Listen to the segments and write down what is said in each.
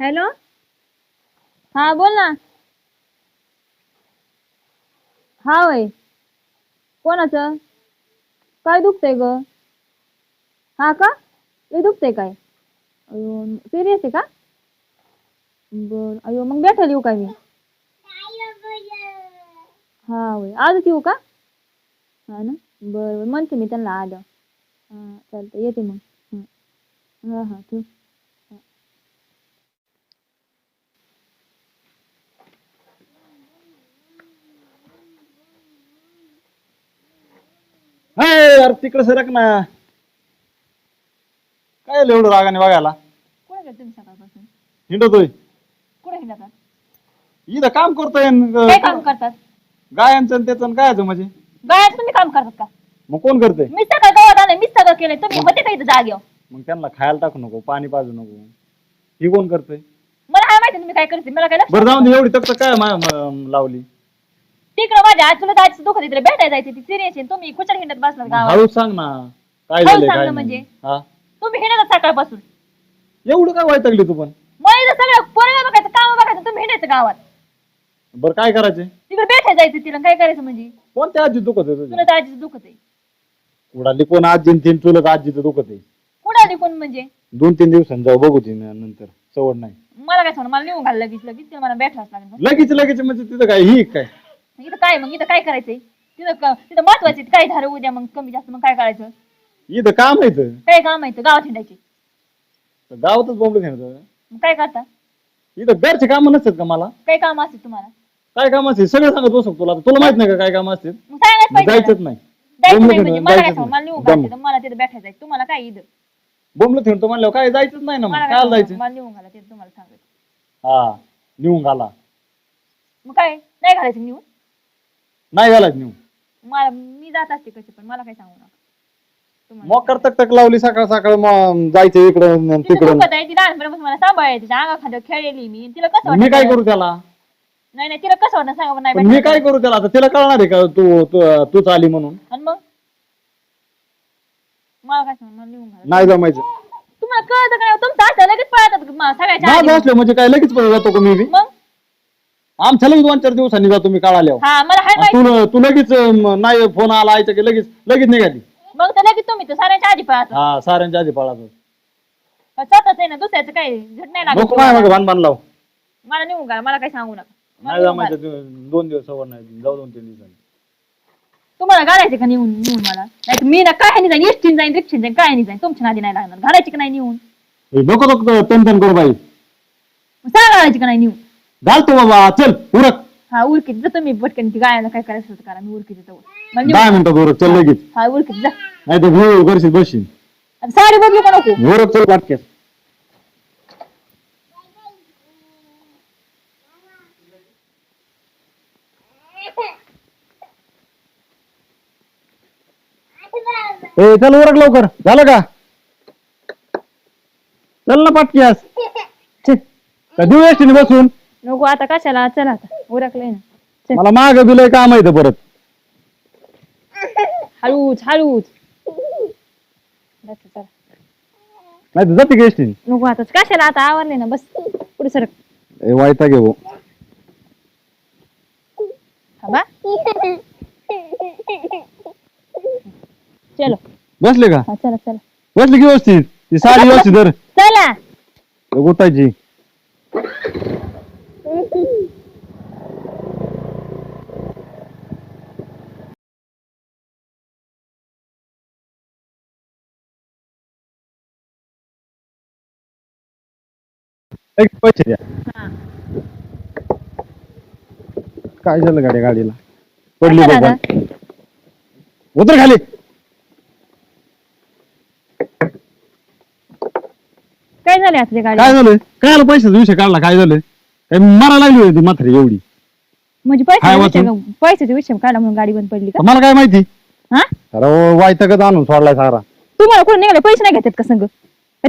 Hello? हा बोल ना. हा वय कोणाचं? काय दुखतंय ग? हा का? लय दुखतंय काय? अयो सिरियस आहे का? बर. अयो मग भेटायला येऊ का मी? हा वय आजच येऊ का? हा ना? बरं बरं. म्हणते मी त्यांना आलं. हा चालतं येते मग. हा हा ठेव. हाय यार तिकडे सरक ना. काय आलं एवढं रागाने बघायला? कुठे गेले तुम्ही सकाळपासून? हिंडतोय. कुठे इथं काम करतोय अन, काय अं, काम करतात? गायांचं आणि त्याचं म्हणजे? बाहेर तुम्ही काम करतात का? मग कोण करतंय? मी सगळं गावात आले मी सगळं केलंय. तुम्ही होते का इथं जागेवर? मग त्यांना खायला टाकू नको पाणी पाजू नको. ही कोण करतोय? मला काय माहिती तुम्ही काय करते मला काय बरं जाऊन दे एवढी तक काय मा- म- लावली? तिकडं माझ्या आज तुला जायचं दुखत तिकडे भेटायला जायचं. ती सिरियस तुम्ही कुठच्या हिंडत मग गावात हळूच सांग ना. काय हळूच झालंय सांग काय ना नाही. म्हणजे? हा? तुम्ही हिंडत सकाळपासून. एवढं काय वाईटगली तू पण? मला सगळं पोरगा बघायचं काम बघायचं तुम्ही हिंडायचं गावात. बरं काय करायचे? तिकडे भेटायला जायचं तिला काय करायचं म्हणजे? कोणत्या आजी दुखत आहे तुला तुझी जायचं दुखत आहे. उडाली कोण आजी तीन चुलत आजीचं दुखत आहे. कुणाली कोण म्हणजे? दोन तीन दिवसांनी जाऊ बघू ती नंतर. सवड नाही. मला काय सांग मला नेऊन घाल लगेच लगेच. तिला मला भेटावंच लागेल. लगेच लगेच म्हणजे तिथं काय ही काय? इथं काय मग? इथं काय करायचंय? तिथं क- तिथं महत्वाचं काय झालं उद्या मग? कमी जास्त मग काय करायचं? इथं काम आहे इथं. काय काम आहे इथं? गावात हिंडायचे. तर गावातच बोंबलं घेणं मग काय करता? इथं घरचे काम नसतात का मला? काय काम असते तुम्हाला? काय काम असते सगळं सांगत बसू तुला? आता तुला माहीत नाही का काय काम असते मग पाहिजे ना. जायचंच नाही. जायचं नाही म्हणजे मला काय जायचंच सांग? मला. घालायचं तिथं भेटायचं आहे. तुम्हाला काय इथं? बोंबलं ठेवतो म्हणल्यावर काय? जायचंच नाही ना मग. मला काय काय सांगू? जायचं. मला नेऊन घाला तिथं तुम्हाला सांगायचं हा नेऊन घाला. मग काय? नाही घालायचं नेऊन नाही घालायचं नेऊन मला मी जात असते कशी पण मला काय सांगू नका. तुम्हाला मग करतक तक लावली सकाळ सकाळ मग जायचं इकडं न तिकडं? दुखत आहे ती लहानपणापासून मला सांभाळायची तिच्या अंगा खांद्यावर खेळलेली मी. तिला कसं मी काय वाटतं करू त्याला? नाही नाही तिला कसं वाटतं सांगा बरं, नाही पण मी भेटलं काय. करू त्याला? आता तिला कळणार आहे का तू तू- तूच आली म्हणून? आणि मग? मला काय सांग मला नेऊन घाला. नाही जमायचं. तुम्हाला कळतं का नाही? तुमचं असं लगेच पळतात का? मा- सगळ्याच्या माझं आधी. असलं म्हणजे काय लगेच पळत जातो का मी बी? मग? आमच्या लगेच दोन चार दिवसांनी जातो मी कळाल्यावर हा मला हाय आणि माहिती. तू तू लगेच अं, नाही फोन आला आयच्या की लगेच लगेच निघाली. मग तर लगेच तुम्ही तर साऱ्याच्या आधी पळतात हा साऱ्यांच्या आधी पळातो स्वतःच आहे ना दुसऱ्याचं काय झट नाही लागत नको. मग भान लाव. मला नेऊन घाला मला काही सांगू नका. मला नाही जमायचं. ते दोन सवड नाही जाऊ दोन तीन दिवसांनी. तुम्हाला घालायचे का नेऊन नेऊन मला? नाही मी ना काय नाही जाईन एसटीन जाईन रिक्षाने जाईन काय नाही जाईन तुमच्या नादी नाही लागणार. घालायची का नाही नेऊन? ए, नको नको तन तन करू बाई. मग सांगा घालायची का नाही नेऊन? घालतो बाबा चल उरक. हा उरकीत. जा तुम्ही पटकन ती गायला काय करायचं होतं करा मी उरकीत मला दहा नेऊन मिनिटात उरक चल लगेच. हा उरकीत. जा. नाही तर घेऊ करशील बसशील. आता साडी बदलू का नको? उरक चल वाटकेस ए चल उरक लवकर. झालं का? चल ना पाटक्यास. छे, का देऊ एसटीने बसून? नको आता कशाला? चला आता उरकलंय ना. मला माग बिलय काम आहे परत. हळूच हळूच. बस, चला. नाही तर जाते का एसटीने? नको आता कशाला आता? आवरले ना बस. पुढे सरक. ए वायता घे भाऊ. थांबा. चलो. बसले का? हा चला चला. बसले की व्यवस्थित? ती साडी व्यवस्थित धर. चला. गोटायची पैसे द्या. हा. काय झालं गाड्या गाडीला? पडली काय झालं? उतर खाली. काय झाले गाडी? काय झालं? काय आलं पैशाचा विषय काढला काय झालं? काय मारा लागली होती म्हातारी एवढी. म्हणजे काय पैसे वाचून? पैशाचा विषय काढला म्हणून गाडी बंद पडली का? मला काय माहिती? हा? अरे वायतकच आणून सोडलाय सारा. तुम्हाला कोण निघाले? पैसे नाही घेतात का का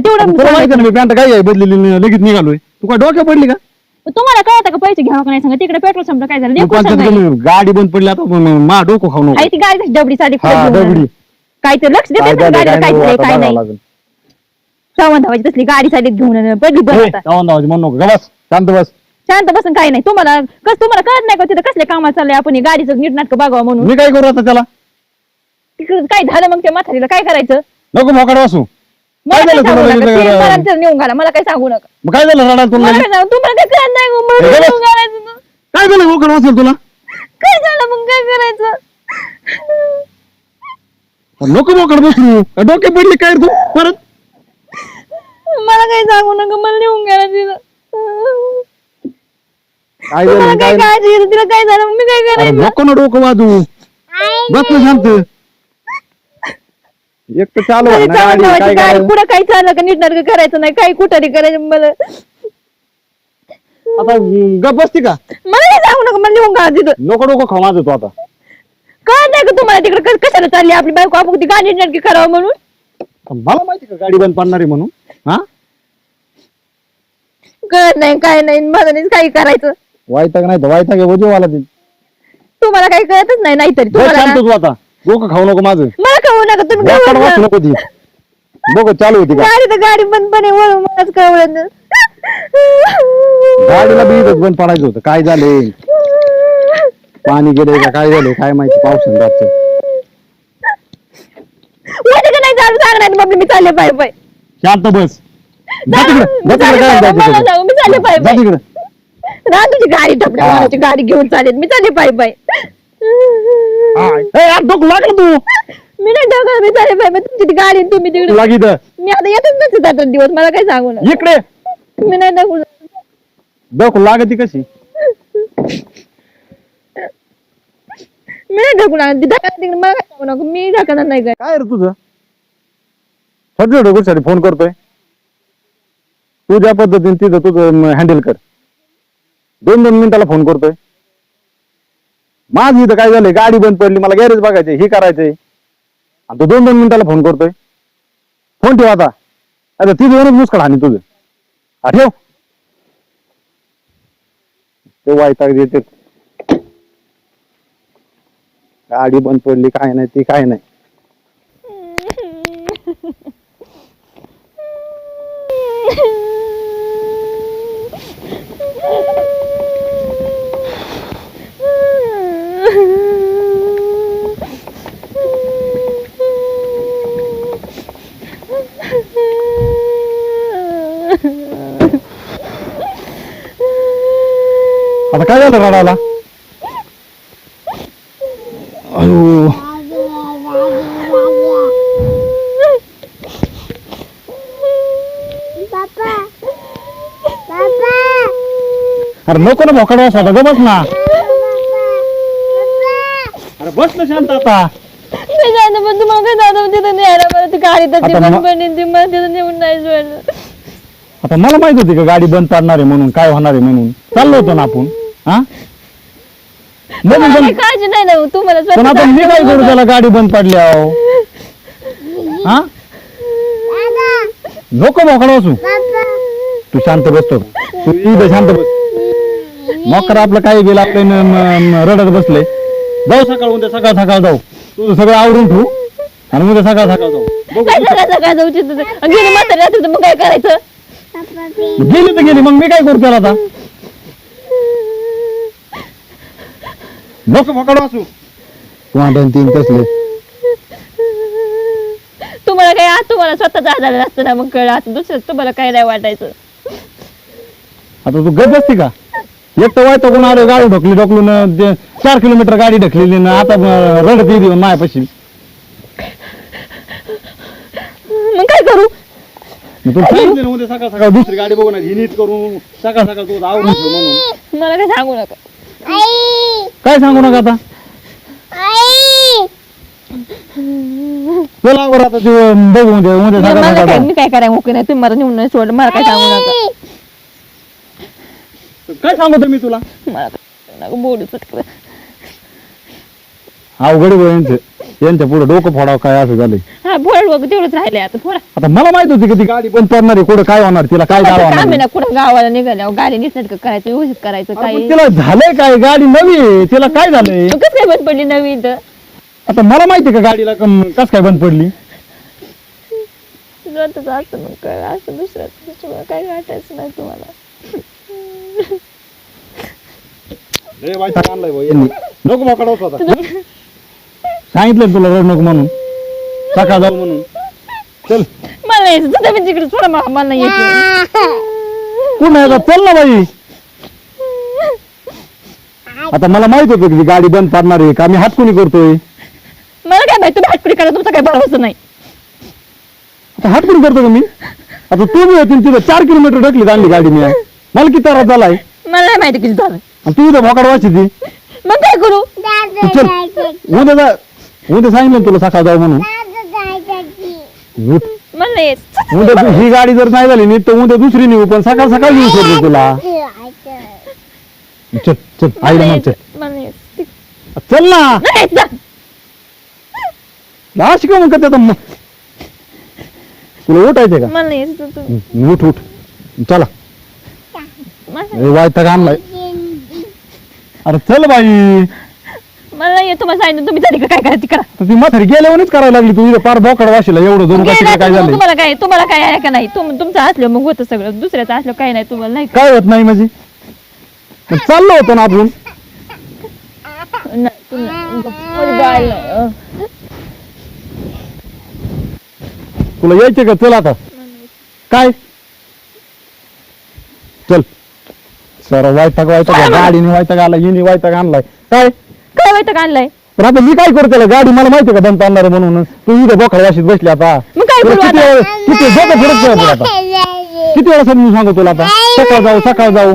तेवढं तुला माहिती ना मी पॅन्ट काय आहे बदलेली लगेच निघालोय. तू काय डोक्या पडली का? मग तुम्हाला कळतं का पैसे घ्यावं का नाही सांगा तिकडे पेट्रोल संपलं काय झालं? कोणत्या सांगायला. तरी गाडी बंद पडली आता मग मा डोकं खाऊ नको. ती गाडी कशी डबडी हा घेऊन. काय तर लक्ष काय देते झालं, काय काय नाही, झालंय आता काय बघावं नाही. लागेल. सावंत धावायची तसली गाडी साईडीत घेऊन पडली बरं आता. जाऊन जाऊ म्हणू नको ग बस शांत बस. शांत बसून काही नाही तुम्हाला कस तुम्हाला कळत नाही का तिथं कसले कामात चाललंय आपण? हे गाडीचं नीटनाटक बघावं म्हणून. मी काय करू आता त्याला? तिकडं काय झालं मग त्या म्हातारीला? काय करायचं? नको मोकाड वासू मला काय काय झालं सांगू तुला नका मला तिथं नेऊन घाला मला काय सांगू नका. मग काय झालं रडायला तुला मला? काय सांगू तुम्हाला काय कळत नाही गं, मला हे बघ. नेऊन घालायचं ना. काय झालं? वासेल तुला? काय झालं मग? काय करायचं? नको मोकाड बसू. का डोके पडले काय रे तू? परत. मला काय सांगू नका मला नेऊन घाला तिथं काय झालं? काय काय काळजी आहे, तिला काय झालं? मग मी काय अरे करायचं? नको ना डोकं वाजू बस ना शांत. एक तर चालू आहे माझी ना चावण गाडी, धावायची काय गाडी. करायचं? पुढं काही चाललं का? नीट करायचं नाही? काही कुठं करायचं मला. आता गप बसती का? मला सांगू नका मला नेऊन घाला तिथं. नको डोकं खाऊ माझं तू आता. कळत नाही का तुम्हाला तिकडे क- कशाला चालली आपली बायको? आपण ती गाडी नटकी करावं म्हणून? मला माहिती का गाडी बंद पडणार आहे म्हणून? हा? कळत नाही काय नाही माझं नाही काही करायचं. वायताग नाही तर वायताग वजू वाला ते. तुम्हाला काही कळतच नाही नाहीतरी बस तुम्हाला शांत ना- तू आता. डोकं खाऊ नको माझं. मला कळू नका तुम्ही वाकड कळवलं वाचू ना. नको ती बघ चालू होती का? गाडी तर गाडी बंद पणे मलाच कळवलं ना. गाडीला बी इथंच बंद पडायचं होतं. काय झाले? पाणी गेले का? काय झाले काय माहिती? पावसानं रातचं. का नाही? सांगणार मी चालले पाय पाय शांत बस. जा तिकडं. मी जा तिकडं चालले काय पाय पाय. मला सांगू, मी चालले पाय जायचं पाय जा तिकडं. ना तुझी गाडी टपल्या गाडी घेऊन चालेल. मी चालले पाय पाय डोकं लागलं तू. मी नाही मी चालले तुमची ती गाडी आणि तुम्ही तिकडे. लागी इथं. मी आता येतच नसते दिवस मला काय सांगू नका. इकडे. मी नाही टाकू डोकं लागती कशी? मी नाही ढकून आणत. तिकडे मला काय सांगू नका. मी ढकलणार नाही काय काय रे तुझं? डोकरसाठी फोन करतोय. तू ज्या पद्धतीने तिथं तुझं हँडल कर. दोन दोन मिनिटाला फोन करतोय. माझं इथं काय झालंय? गाडी बंद पडली मला गॅरेज बघायचे हे करायचंय. आणि तू दोन दोन मिनिटाला फोन करतोय. फोन ठेव आता. अरे ती येऊनच मुस्कळ हानी तुझं. हा ठेव. ते वायताग देते गाडी बंद पडली काय नाही ती काय नाही. आता काय झालं रडायला? अयो. अरे नको ना भोकाड वास आता ग बस ना. अरे बस ना शांत आता. जाणं पण तुम्हाला काय जाणं तिथं न्यायला मला ती गाडी तर ती आता ती मला तिथं नेऊन नाही सोडलं आता मला माहीत होती का गाडी बंद पडणार आहे म्हणून काय होणार आहे म्हणून. चाललो होतो ना आपण. हा? मग मला काही पण काळजी नाही ना. तुम्हाला पण आता मी काय करू त्याला गाडी बंद पडली अहो. हा. नको वासू Papa. तू शांत बसतो तू. इथं शांत बस. मकर आपलं काही गेलं आपलं न- न- न- रडत बसले. जाऊ सकाळ उद्या सकाळ सकाळ जाऊ. तुझं सगळं आवरून ठेवू. आणि उद्या सकाळ सकाळ जाऊ. काय सकाळ सकाळ जाऊ गेली म्हातारी रात्री तर मग काय करायचं. गेली तर गेली. मग मी काय करू त्याला आता? नको भोकाड वासू तू तीन कसले? तुम्हाला काय आज तुम्हाला स्वतःच आजार असतं ना मग कळलं आता दुसरं तुम्हाला काय नाही वाटायचं. आता तू गप बसती का? एक तर वायता कोण आलं गाडी ढकली ढकलून अं, ते चार किलोमीटर गाडी ढकलेली ना आता अं, रडत येते मायापाशी. मग काय करू? मग तू सांगितलं ना उद्या सकाळ सकाळ दुसरी गाडी बघून ही नीट करून सकाळ सकाळ तू ठेव म्हणून. मला काय सांगू नका. काय सांगू नका आता आई. चला बरं आता ते अं, बघू उद्या उद्या सकाळ मला सकाळ काय जाऊ. मी काय करायला मोकळी नाही तुम्ही मला नेऊन नाही सोडलं मला काय सांगू नका काय सांगतो मी तुला मला काय नका बोलू चटकन. अवघड आहे यांचं यांच्या पुढे डोकं फोडावं काय असं झालंय? हा बघ तेवढंच राहिलंय आता आता मला माहीत होती की ती गाडी बंद पडणार आहे कुठं काय होणार तिला काय आता गाव काम आहे? होणार ना कुठं गावाला निघाल्यावर गाडी निसटक करायचं व्यवस्थित करायचं अरे काही. पण तिला झालंय काय? गाडी नवी आहे. तिला काय झालंय? कसं काय बंद पडली नवी इथं? आता मला माहिती का गाडीला कस काय बंद पडली? असं मग काय असं दुसरं दुसरं काय वाटायचं नाही तुम्हाला. नको होता सांगितलं तुला रड नको म्हणून. सकाळ जाऊ म्हणून. चल. मला यायचं तुम्ही तिकडे सोडा मला मला नाही यायचं कुठं आहे आता? चल ना बाई. आता मला माहीत होतं की गाडी बंद पडणार आहे का? मी हात कुणी करतोय. मला काय माहिती तुम्ही हाटकुडी करा तुमचं काय भरोसा नाही. आता हात कुणी करतो का मी? आता तू बी होती तिथं चार किलोमीटर ढकलीत आणली गाडी मी. मला किती त्रास झालाय? मला नाही माहिती किती झालं आणि तू इथं भोकाड वाची ती मग काय करू? चल. उद्या जा. उद्या सांगितलं तुला सकाळ जाऊ म्हणून. मला यायचं उद्या तू- ही गाडी जर नाही झाली नीट तर उद्या दुसरी नेऊ पण सकाळ सकाळ येऊ सोडतो तुला. चल चल आईला म्हण चल. मला ना. नाही. लाश का मग म- तुला उठायचंय का? मला. तू- उठ उठ. चला. मला वायता का आणलाय. अरे चल बाई. मला नाही येत तुम्हाला सांगितलं तुम्ही तरी काय करा ती करा तर ती म्हातारी गेल्यावरच करायला लागली तू इथं पार बोकड वाशीला एवढं गेला काय तर झालंय? तुम्हाला काय तुम्हाला काय आहे का नाही? तुम तुमचं असलं मग होतं सगळं दुसऱ्याचं असलं काही नाही तुम्हाला नाही काय होत नाही म्हणजे? चाललो होतो ना आपण नाही, तुला- पोरी बाळ, अं, तुला यायचे का? चल आता. काय? चल. सर वायताग वायताग गाडीने वायताग आला हिने वायताग आणलाय. काय? काय माहिती का आणलंय? पण आता मी काय करतो गाडी मला माहिती का दंत आणणार म्हणून? तू इथं बोकड वाशीत बसली आता. मग काय तुला बोलू किती आता? वेळ किती डोकं फिरत ठेवा तुला आता? किती वेळा समजून सांगतो तुला आता? सकाळ जाऊ सकाळ जाऊ.